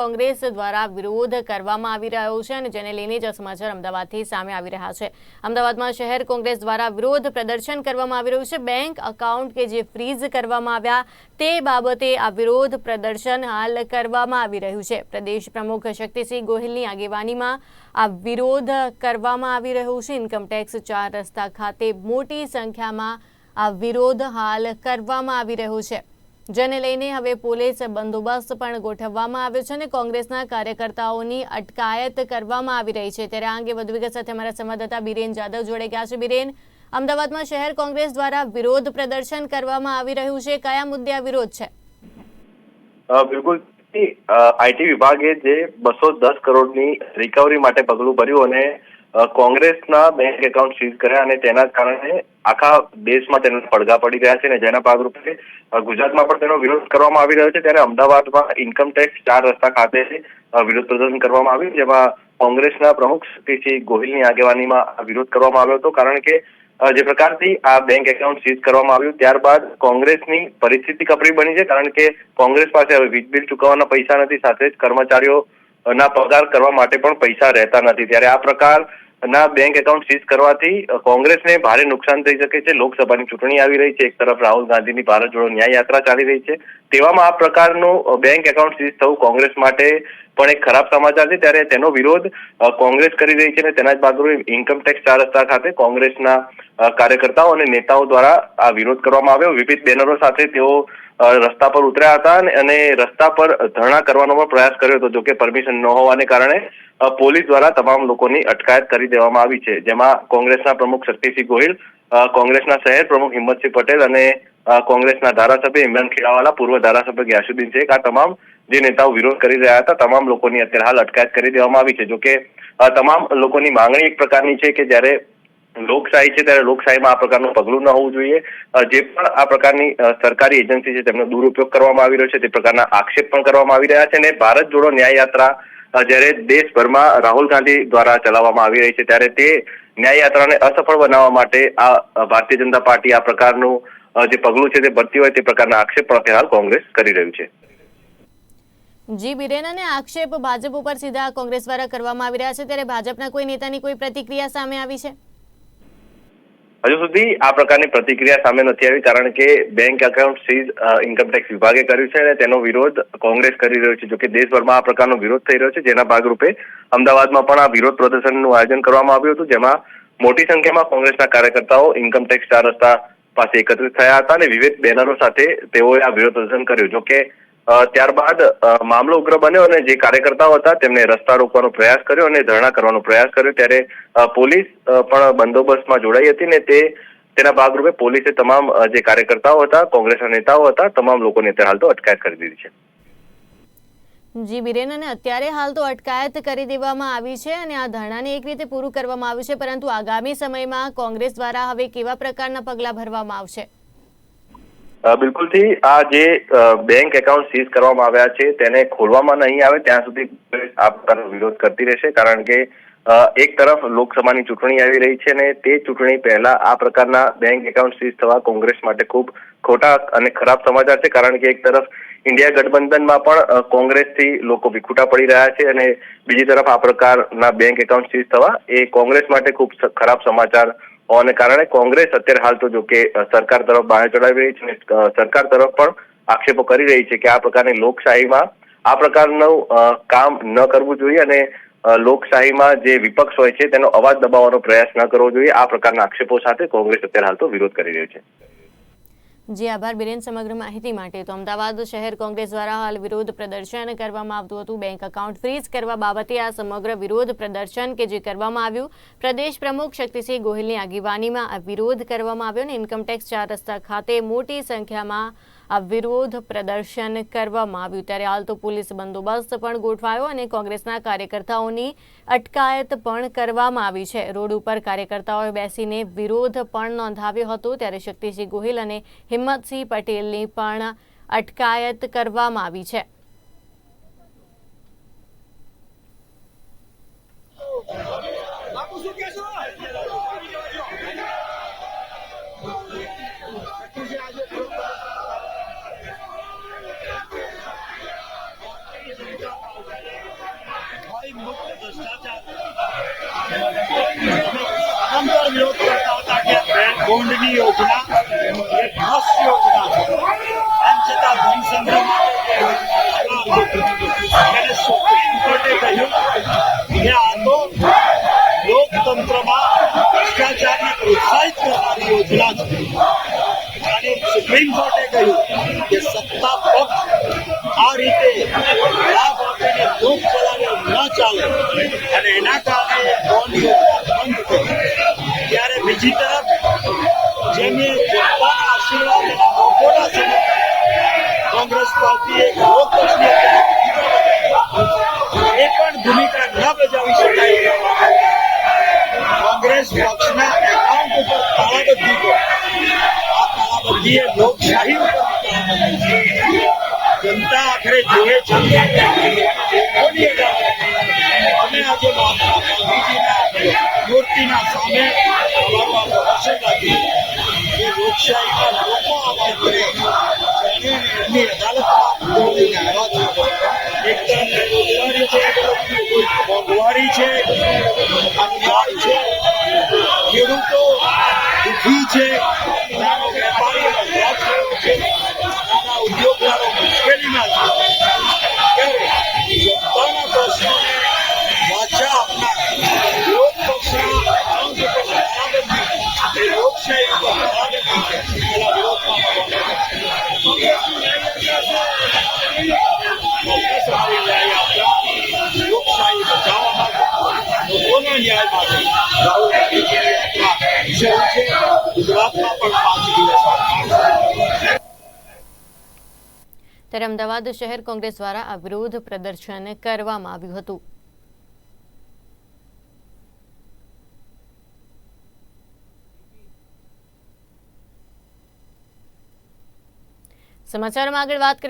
કોંગ્રેસ દ્વારા વિરોધ કરવામાં આવી રહ્યો છે અને જેને લઈને જ સમાચાર અમદાવાદથી સામે આવી રહ્યા છે. અમદાવાદમાં શહેર કોંગ્રેસ દ્વારા વિરોધ પ્રદર્શન કરવામાં આવી રહ્યું છે. બેંક અકાઉન્ટ કે જે ફ્રીઝ કરવામાં આવ્યા તે બાબતે આ વિરોધ પ્રદર્શન હાલ કરવામાં આવી રહ્યું છે. પ્રદેશ પ્રમુખ શક્તિસિંહ ગોહિલની આગેવાનીમાં આ વિરોધ કરવામાં આવી રહ્યું છે. ઇન્કમટેક્સ ચાર રસ્તા ખાતે મોટી સંખ્યામાં આ વિરોધ હાલ કરવામાં આવી રહ્યો છે. જેને લઈને હવે પોલીસ બંદોબસ્ત પણ ગોઠવવામાં આવ્યો છે અને કોંગ્રેસના કાર્યકર્તાઓની અટકાયત કરવામાં આવી રહી છે. ત્યારે આ અંગે વધુ વિગત સાથે અમારા સંવાદદાતા બિરેન જાદવ જોડે ગયા છે. બિરેન, અમદાવાદમાં શહેર કોંગ્રેસ દ્વારા વિરોધ પ્રદર્શન કરવામાં આવી રહ્યું છે. કયા મુદ્દે આ વિરોધ છે? બિલકુલ. આઈટી વિભાગે જે બસો દસ કરોડની રિકવરી માટે પગલું ભર્યું અને કોંગ્રેસના બેંક એકાઉન્ટ સીઝ કર્યા અને તેના કારણે આખા દેશમાં તેના પડઘા પડી રહ્યા છે અને જેના ભાગરૂપે ગુજરાતમાં પણ તેનો વિરોધ કરવામાં આવી રહ્યો છે. ત્યારે અમદાવાદમાં ઇન્કમ ટેક્સ ચાર રસ્તા ખાતે વિરોધ પ્રદર્શન કરવામાં આવ્યું, જેમાં કોંગ્રેસના પ્રમુખ શક્તિસિંહ ગોહિલની આગેવાનીમાં વિરોધ કરવામાં આવ્યો હતો. કારણ કે જે પ્રકારથી આ બેંક એકાઉન્ટ સીઝ કરવામાં આવ્યું, ત્યારબાદ કોંગ્રેસની પરિસ્થિતિ કપરી બની છે. કારણ કે, કોંગ્રેસ પાસે હવે વીજ બિલ ચૂકવવાના પૈસા નથી, સાથે જ કર્મચારીઓ ના પગાર કરવા માટે પણ પૈસા રહેતા નથી. ત્યારે આ પ્રકાર ના બેંક એકાઉન્ટ સીઝ કરવાથી કોંગ્રેસને ભારે નુકસાન થઈ શકે છે. લોકસભાની ચૂંટણી આવી રહી છે. એક તરફ રાહુલ ગાંધીની ભારત જોડો ન્યાય યાત્રા ચાલી રહી છે. તેવામાં આ પ્રકારનું બેંક એકાઉન્ટ સીઝ થવું કોંગ્રેસ માટે પણ એક ખરાબ સમાચાર છે. ત્યારે તેનો વિરોધ કોંગ્રેસ કરી રહી છે અને તેના જ ભાગરૂપે ઇન્કમટેક્સ ચાર રસ્તા ખાતે કોંગ્રેસના કાર્યકર્તાઓ અને નેતાઓ દ્વારા આ વિરોધ કરવામાં આવ્યો. વિવિધ બેનરો સાથે તેઓ રસ્તા પર ઉતર્યા હતા અને- રસ્તા પર ધરણા કરવાનો પણ પ્રયાસ કર્યો હતો. જોકે પરમિશન ન હોવાને કારણે પોલીસ દ્વારા તમામ લોકોની અટકાયત કરી દેવામાં આવી છે. જેમાં કોંગ્રેસના પ્રમુખ શક્તિસિંહ ગોહિલ કોંગ્રેસના શહેર પ્રમુખ હિંમતસિંહ પટેલ અને કોંગ્રેસના ધારાસભ્ય ઇમરાન ખેડાવાલા પૂર્વ ધારાસભ્ય ગ્યાસુદ્દીન શેખ, આ તમામ જે નેતાઓ વિરોધ કરી રહ્યા હતા, તમામ લોકોની અત્યારે હાલ અટકાયત કરી દેવામાં આવી છે. જોકે તમામ લોકોની માંગણી એક પ્રકારની છે કે જ્યારે લોકશાહી છે, ત્યારે લોકશાહીમાં આ પ્રકારનું પગલું ન હોવું જોઈએ. જે પણ આ પ્રકારની સરકારી એજન્સી છે, તેમનો દુરુપયોગ કરવામાં આવી રહ્યો છે, તે પ્રકારના આક્ષેપ પણ કરવામાં આવી રહ્યા છે અને ભારત જોડો ન્યાય યાત્રા જ્યારે દેશભરમાં રાહુલ ગાંધી દ્વારા ચલાવવામાં આવી રહી છે, ત્યારે તે ન્યાય યાત્રાને અસફળ બનાવવા માટે આ ભારતીય જનતા પાર્ટી આ પ્રકારનું જે પગલું છે તે ભરતી હોય તે પ્રકારના આક્ષેપ પણ અત્યારે કોંગ્રેસ કરી રહ્યું છે. જી બિરેન અને આક્ષેપ ભાજપ ઉપર સીધા કોંગ્રેસ દ્વારા કરવામાં આવી રહ્યા છે ત્યારે ભાજપના કોઈ નેતાની કોઈ પ્રતિક્રિયા સામે આવી છે? હજુ સુધી આ પ્રકારની પ્રતિક્રિયા સામે નથી આવી કારણ કે બેંક એકાઉન્ટ સીઝ ઇન્કમટેક્સ વિભાગે કર્યું છે અને તેનો વિરોધ કોંગ્રેસ કરી રહ્યો છે. જોકે દેશભરમાં આ પ્રકારનો વિરોધ થઈ રહ્યો છે જેના ભાગરૂપે અમદાવાદમાં પણ આ વિરોધ પ્રદર્શનનું આયોજન કરવામાં આવ્યું હતું જેમાં મોટી સંખ્યામાં કોંગ્રેસના કાર્યકર્તાઓ ઇન્કમટેક્સ ચાર રસ્તા પાસે એકત્રિત થયા હતા અને વિવિધ બેનરો સાથે તેઓએ આ વિરોધ પ્રદર્શન કર્યું. જોકે ત્યારબાદ મામલો ઉગ્ર બન્યો અને જે કાર્યકર્તાઓ હતા તેમને રસ્તા રોકવાનો પ્રયાસ કર્યો અને ધરણા કરવાનો પ્રયાસ કર્યો. ત્યારે પોલીસ પણ બંદોબસ્તમાં જોડાઈ હતી ને તે, તેના ભાગરૂપે પોલીસે તમામ જે કાર્યકર્તાઓ હતા, કોંગ્રેસના નેતાઓ હતા, તમામ લોકોને અત્યારે હાલ તો અટકાયત કરી દીધી છે. જી, બિરેન, અને અત્યારે હાલ તો અટકાયત કરી દેવામાં આવી છે અને આ ધરણાને એક રીતે પૂરું કરવામાં આવ્યું છે, પરંતુ આગામી સમયમાં કોંગ્રેસ દ્વારા હવે કેવા પ્રકારના પગલાં ભરવામાં આવશે? બિલકુલથી આ જે બેંક એકાઉન્ટ સીઝ કરવામાં આવ્યા છે તેને ખોલવામાં નહીં આવે, ત્યાં સુધી વિરોધ કરતી રહેશે, કારણ કે એક તરફ લોકસભાની ચૂંટણી આવી રહી છે અને તે ચૂંટણી પહેલા આ પ્રકારના બેંક એકાઉન્ટ સીઝ થવા કોંગ્રેસ માટે ખૂબ ખોટા અને ખરાબ સમાચાર છે, કારણ કે એક તરફ ઇન્ડિયા ગઠબંધનમાં પણ કોંગ્રેસથી લોકો વિખૂટા પડી રહ્યા છે અને બીજી તરફ આ પ્રકારના બેંક એકાઉન્ટ સીઝ થવા, એ કોંગ્રેસ માટે ખૂબ ખરાબ સમાચાર હોવાને કારણે કોંગ્રેસ અત્યારે હાલ તો જો કે સરકાર તરફ બહાર ચડાવી રહી છે અને સરકાર તરફ પણ આક્ષેપો કરી રહી છે કે આ પ્રકારની લોકશાહીમાં, આ પ્રકારનું કામ ન કરવું જોઈએ અને લોકશાહીમાં જે વિપક્ષ હોય છે તેનો અવાજ દબાવવાનો પ્રયાસ ન કરવો જોઈએ, આ પ્રકારના આક્ષેપો સાથે કોંગ્રેસ અત્યારે હાલ તો વિરોધ કરી રહ્યું છે. જી આભાર. બિરેન, સમગ્ર માહિતી માટે. તો અમદાવાદ શહેર કોંગ્રેસ દ્વારા હાલ વિરોધ પ્રદર્શન કરવામાં આવતું હતું. બેંક એકાઉન્ટ ફ્રીઝ કરવા બાબતે આ સમગ્ર વિરોધ પ્રદર્શન કે જે કરવામાં આવ્યું, પ્રદેશ પ્રમુખ શક્તિસિંહ ગોહિલની આગેવાનીમાં આ વિરોધ કરવામાં આવ્યો અને ઇન્કમટેક્સ ચાર રસ્તા ખાતે મોટી સંખ્યામાં આ વિરોધ પ્રદર્શન કરવામાં આવ્યું. ત્યારે હાલ તો પોલીસ બંદોબસ્ત પણ ગોઠવાયો અને કોંગ્રેસના કાર્યકર્તાઓની અટકાયત પણ કરવામાં આવી છે. રોડ ઉપર કાર્યકર્તાઓએ બેસીને વિરોધ પણ નોંધાવ્યો હતો. ત્યારે શક્તિસિંહ ગોહિલ અને હિંમતસિંહ પટેલની પણ અટકાયત કરવામાં આવી છે. બોન્ડની યોજના એ યોજના છે. એમ છતાં ધન સંગ્રહ સુપ્રીમ કોર્ટે કહ્યું કે આ તો લોકતંત્રમાં ભ્રષ્ટાચારને પ્રોત્સાહિત કરનારી યોજના છે. અને સુપ્રીમ કોર્ટે કહ્યું કે સત્તા પક્ષ આ રીતે જેમને જનતાના આશીર્વાદ અને લોકોના કોંગ્રેસ પાર્ટીએ લોકપક્ષની એ પણ ભૂમિકા ન બજાવી શકાય. કોંગ્રેસ પક્ષના એકાઉન્ટ ઉપર તાળાબંધી કરી આ તાળાબંધીએ લોકશાહી જનતા આખરે જોવે છે. લોકોની. અમે આજે મહાત્મા મૂર્તિના સામે પ્રદર્શન રાખ્યું એ લોકશાહીમાં લોકો આમાં કરે અને એમની અદાલતમાં છે મોંઘવારી છે છે, ખેડૂતો દુઃખી છે. ત્યારે અમદાવાદ શહેર કોંગ્રેસ દ્વારા આ વિરોધ પ્રદર્શન કરવામાં આવ્યું હતું. સમાચારમાં આગળ વાત કરીએ